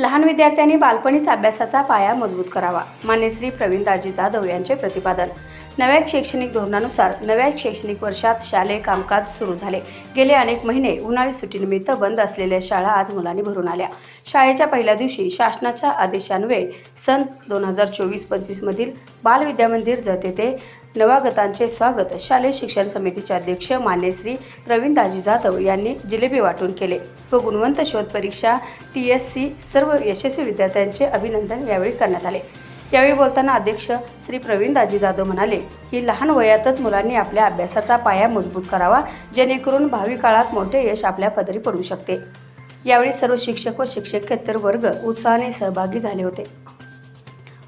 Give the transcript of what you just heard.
लहान विद्यार्थ्यांनी बालपणीच अभ्यासाचा पाया मजबूत करावा. मान्यश्री प्रवीण दाजी जाधव यांचे प्रतिपादन. नव्या शैक्षणिक धोरणानुसार नव्या शैक्षणिक वर्षात शालेय कामकाज सुरू झाले. गेले अनेक महिने उन्हाळी सुट्टीनिमित्त बंद असलेल्या शाळा आज मुलांनी भरून आल्या. शाळेच्या पहिल्या दिवशी शासनाच्या आदेशान्वये सन दोन हजार चोवीस पंचवीस मधील बालविद्या मंदिर जत नवागतांचे स्वागत. शालेय शिक्षण समितीचे अध्यक्ष मान्यश्री प्रवीण दाजी जाधव यांनी जिलेबी वाटून केले. व गुणवंत शोध परीक्षा टी एस सी सर्व यशस्वी विद्यार्थ्यांचे अभिनंदन यावेळी करण्यात आले. यावेळी बोलताना अध्यक्ष श्री प्रवीण दाजी जाधव म्हणाले की लहान वयातच मुलांनी आपल्या अभ्यासाचा पाया मजबूत करावा जेणेकरून भावी काळात मोठे यश आपल्या पदरी पडू शकते. यावेळी सर्व शिक्षक व शिक्षकेतर वर्ग उत्साहाने सहभागी झाले होते.